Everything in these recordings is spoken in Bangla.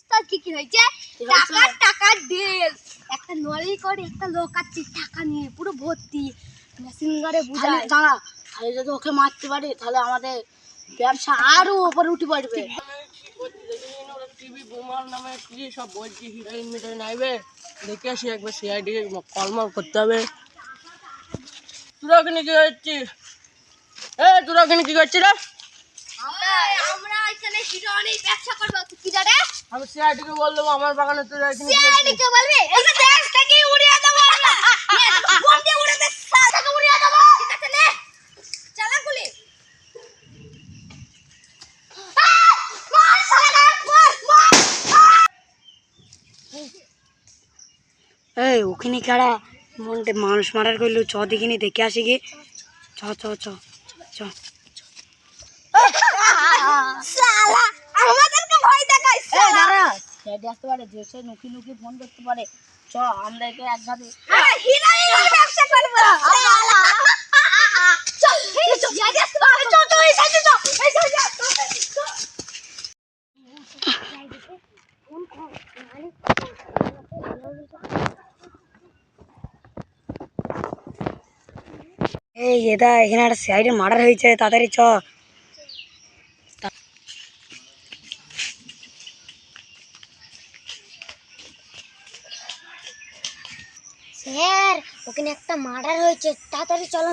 জানিস কি কি হয়েছে কি হয়েছে? টাকা টাকা ডেল একটা নলি করে একটা লোক আছে টাকা নিয়ে পুরো ভর্তি। দাঁড়া তাহলে যদি ওকে মারতে পারি তাহলে আমাদের ব্যবসা আরও উপরে উঠে পড়বে। টিভি বুমার নামে কি সব বলছি হিরোইন মিরোইন আইবে দেখে আসি একবার সিআইডি কলমল করতে হবে তোরা ওখানে কি এ তোরা ওখানে কি করছিস রে? আমরা আমরা এখানে হিরোইনের ব্যবসা করব। কি জানে? আমি বললাম আমার বাগানে তোরা এখানে কি সিআইডি করছিস? এই যে উড়িয়ে দেব আমরা। ফোন দিয়ে উড়িয়ে দে উড়িয়ে দেব। ঠিক আছে নে। চালা গুলি। আহ! মার শালা মার মার এই ওখানে কারা? মনটে মানুষ মারার করল চ দেখিনি দেখে আসি কি চ চ চ চ। শালা আমাদেরকে ভয় দেখাইছ দাঁড়া সিআইডি আসতে পারে যে সে নুকি নুকি ফোন করতে পারে চ আমরা একে একসাথে হিরোইনের ব্যবসা করব শালা চল এই চল যাই আসতে পারে চল চল এই সাইডে চল এই চল চল এই এটা এখানে একটা সাইডে মার্ডার হয়েছে তাড়াতাড়ি চ স্যার ওখানে একটা মার্ডার হয়েছে। তাড়াতাড়ি চলো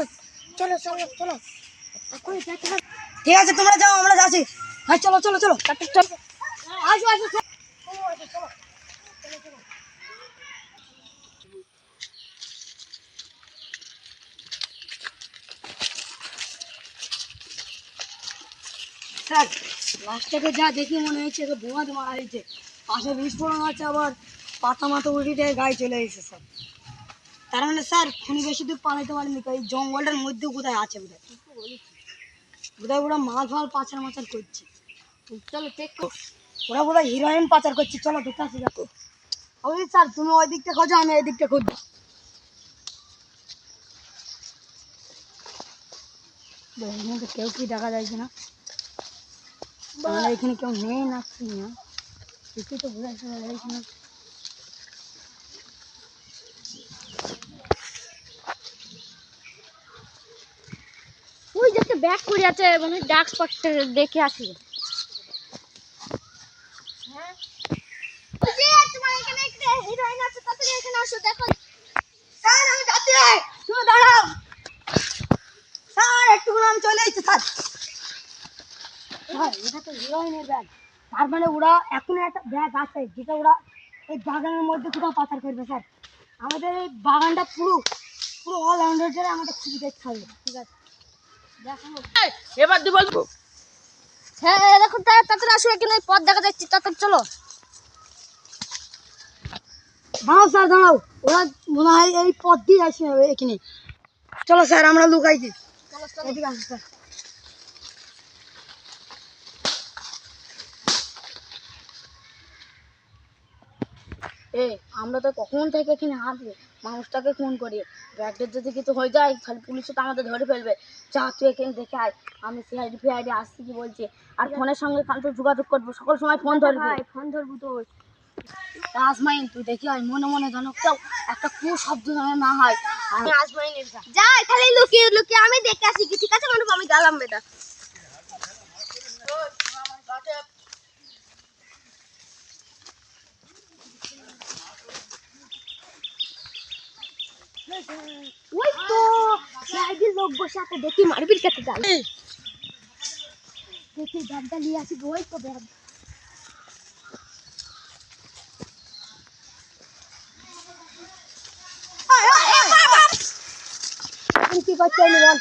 চলো চলো চলো। এখন ঠিক আছে তোমরা যাও আমরা যাচ্ছি। হ্যাঁ চলো চলো চলো। চলো। আসো আসো চলো স্যার লাস্টটাকে যা দেখি মনে হয়েছে যে বোমাতে মারা হয়েছে। পাশে বিস্ফোরণ আছে আবার পাতা মাথা উল্টে গায়ে চলে এসেছে স্যার। তার মানে স্যার খুনি বেশি দূর পালাইতে পারেনি এই জঙ্গলটার মধ্যে কোথায় আছে বোধহয়। বোধহয় ওরা মাল ফাল পাচার মাচার করছে। চলো চেক ওরা বোধহয় হিরোইন পাচার করছে চলো দেখতে আসি দেখো। ওই স্যার তুমি ওই দিকটা খোঁজো আমি এই দিকটা খুঁজবো কেউ কি দেখা যাচ্ছে না? এখানে কেউ নেই না কি না? কিছু তো বোঝা যাচ্ছে না ওই যে একটা ব্যাগ করে আছে মানে ডাক স্পটটা দেখে আসি হ্যাঁ ওই যে তোমার এখানে একটা হিরোইন আছে তাড়াতাড়ি এখানে আসো দেখো স্যার আমি যাচ্ছি তুমি দাঁড়াও স্যার একটুখানি আমি চলে এসেছি স্যার। স্যার এটা তো হিরোইনের ব্যাগ। তার মানে ওরা এখন একটা ব্যাগ আছে যেটা ওরা এই বাগানের মধ্যে কোথাও পাচার করবে স্যার। আমাদের এই বাগানটা পুরো পুরো অল রাউন্ডার আমাদের খুবই দেখতে হবে ঠিক আছে? দেখো এবার বলব হ্যাঁ দেখো তাড়াতাড়ি আসো এখানে পথ দেখা যাচ্ছে তাড়াতাড়ি চলো। দাঁড়াও স্যার দাঁড়াও। ওরা মনে হয় এই পথ দিয়ে আসে এখানে। চলো স্যার আমরা লুকাইছি। এদিকে আসো স্যার। এ আমরা তো কখন থেকে এখানে হাঁটবো? মানুষটাকে ফোন করি ব্যাগটার যদি কিছু হয়ে যায় তাহলে পুলিশে তো আমাদের ধরে ফেলবে। যা তুই এখানে দেখে আয়। আমি সিআইডি ফিআইডি আসছি কি বলছি? আর ফোনের সঙ্গে কাল তো যোগাযোগ করব। সকল সময় ফোন ধরবো। ফোন ধরবো তো। রাজমাইন তুই দেখি আয়। মনে মনে জানো কেউ একটা কু শব্দ যেন না হয়। আর যাই তাহলে লুকিয়ে লুকিয়ে আমি দেখে আসি কি? ঠিক আছে মানুষ আমি গেলাম বেটা। ওই তো সাইডে লোক বসে আছে দেখি মারবির কাছে যাই। দেখি ব্যাগটা নিয়ে আসি ওই তো ব্যাগ। কি করতে বল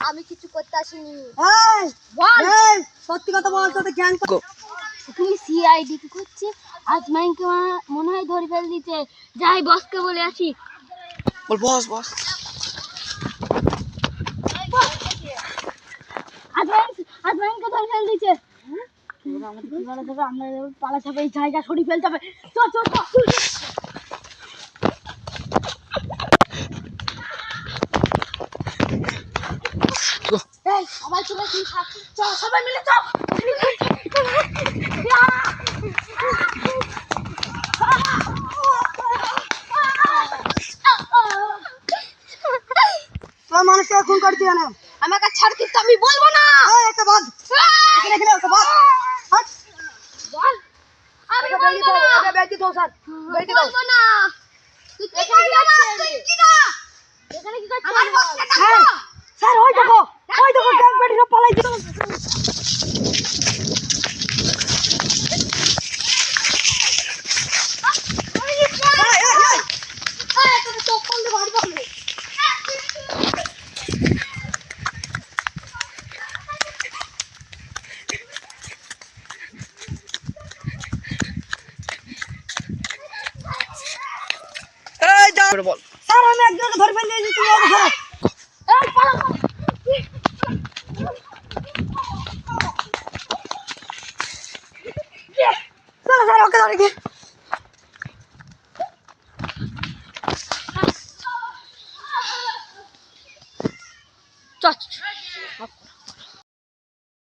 আমি কিছু করতে আসিনি। সত্যি কথা বল তোদের জ্ঞান তুমি সিআইডি কি করছে আজ মাইনকে মনে হয় ধরে ফেল দিতে যাই বসকে বলে আসি। বল বস বস আজ মাইন আজ মাইনকে ধরে ফেল দেবে আমরা এবার পালাতে এই জায়গা সরিয়ে ফেলতে হবে চ চ চ সবাই চলে আসি চ সবাই মিলে চ তোমার মানুষকে না আমাকে ছাড় তো আমি বলব না। এই, একটা বল। এখানে এখানে একটা বল। আমি বলব না। এটা বেরিয়ে দাও স্যার। বেরিয়ে দাও। বলব না। তুই কি করবি তুই কি না এখানে কি করছিস? আমার বক্সটা স্যার স্যার ওই দেখো। ওই দেখো গ্যাং পেটি সব পালাইছে এই, এই, এই। যা বল। স্যার, আমি একজনকে ধরে ফেলে দিয়েছি, তুমি ওকে ধরো। স্যার ওকে ধরে গিয়ে